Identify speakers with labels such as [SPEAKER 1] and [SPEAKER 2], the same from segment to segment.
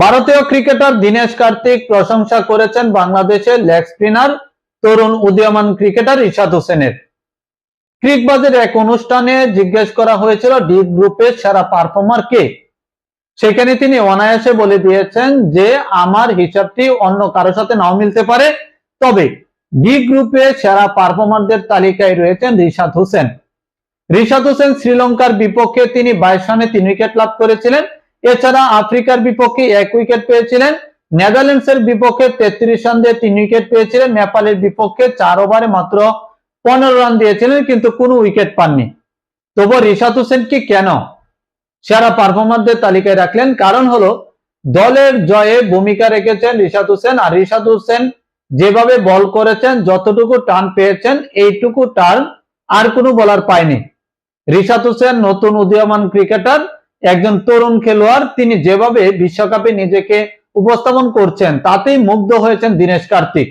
[SPEAKER 1] ভারতীয় ক্রিকেটার দীনেশ কার্তিক প্রশংসা করেছেন বাংলাদেশের লেগ স্পিনার তরুণ উদীয়মান ক্রিকেটার ইশাদ হোসেনের। ক্রিকবাজের এক অনুষ্ঠানে জিজ্ঞেস করা হয়েছিল ডি গ্রুপের সেরা পারফর্মার কে। সেখানে তিনি অনায়াসে বলে দিয়েছেন যে, আমার হিসাবটি অন্য কারও সাথে নাও মিলতে পারে। তবে, ডি গ্রুপে সেরা পারফর্মারদের তালিকায় রয়েছেন রিশাদ হোসেন। রিশাদ হোসেন শ্রীলঙ্কার বিপক্ষে তিনি বাইশ রানে তিন উইকেট লাভ করেছিলেন। এছাড়া আফ্রিকার বিপক্ষে এক উইকেট পেয়েছিলেন, নেদারল্যান্ডসের বিপক্ষে তেত্রিশ রান দিয়ে তিন উইকেট পেয়েছিলেন, নেপালের বিপক্ষে চার ওভারে মাত্র পনেরো রান দিয়েছিলেন, কিন্তু কোনো উইকেট পাননি। তবু রিশাদ হোসেনকে কেন সেরা পারফর্মারদের তালিকায় রাখলেন? কারণ হলো, দলের জয়ে ভূমিকা রেখেছেন রিশাদ হোসেন, আর রিশাদ হোসেন যেভাবে বল করেছেন, যতটুকু টান পেয়েছেন, এইটুকু টার্ন আর কোনো বলার পায়নি। রিশাদ হোসেন নতুন উদীয়মান ক্রিকেটার একজন তরুণ খেলোয়াড়, তিনি যেভাবে বিশ্বকাপে নিজেকে উপস্থাপন করছেন, তাতেই মুগ্ধ হয়েছেন দীনেশ কার্তিক।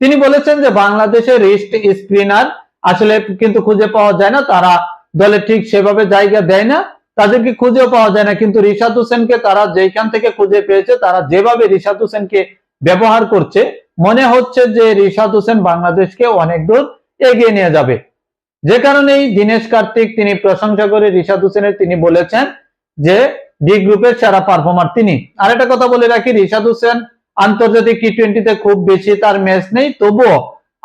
[SPEAKER 1] তিনি বলেছেন যে, বাংলাদেশের রিস্ট স্পিনার আসলে কিন্তু খুঁজে পাওয়া যায় না, তারা দলে ঠিক সেভাবে জায়গা দেয় না, তাদেরকে খুঁজেও পাওয়া যায় না, কিন্তু রিশাদ হোসেনকে তারা যেখান থেকে খুঁজে পেয়েছে, তারা যেভাবে রিশাদ হোসেনকে ব্যবহার করছে, মনে হচ্ছে যে রিশাদ হোসেন বাংলাদেশকে অনেক দূর এগিয়ে নিয়ে যাবে। যে কারণেই দীনেশ কার্তিক তিনি প্রশংসা করে রিশাদ হোসেনের তিনি বলেছেন যে ডি গ্রুপের সেরা পারফর্মার তিনি। আর একটা কথা বলে রাখি, রিশাদ হোসেন আন্তর্জাতিক টি টোয়েন্টিতে খুব বেশি তার ম্যাচ নেই, তবুও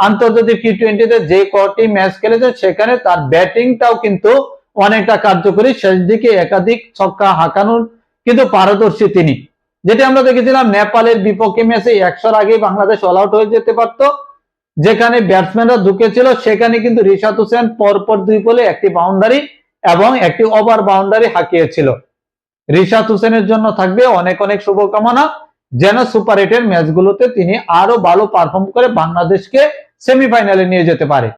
[SPEAKER 1] আন্তর্জাতিক টি টোয়েন্টিতে যে কটি ম্যাচ খেলেছে, সেখানে তার ব্যাটিংটাও কিন্তু অনেকটা কার্যকরী। শেষ দিকে একাধিক ছক্কা হাঁকানোর কিন্তু পারদর্শী তিনি। যেটি আমরা দেখেছিলাম, নেপালের বিপক্ষে ম্যাচে একশোর আগে বাংলাদেশ অল আউট হয়ে যেতে পারত। যেখানে ব্যাটসম্যানরা ঢুকেছিল, সেখানে কিন্তু রিশাদ হোসেন পরপর দুই বলে একটি বাউন্ডারি এবং একটি ওভার বাউন্ডারি হাঁকিয়েছিল। রিশাদ হোসেনের জন্য থাকবে অনেক অনেক শুভকামনা। যেন সুপার এইটের ম্যাচগুলোতে তিনি আরও ভালো পারফর্ম করে বাংলাদেশকে সেমিফাইনালে নিয়ে যেতে পারে।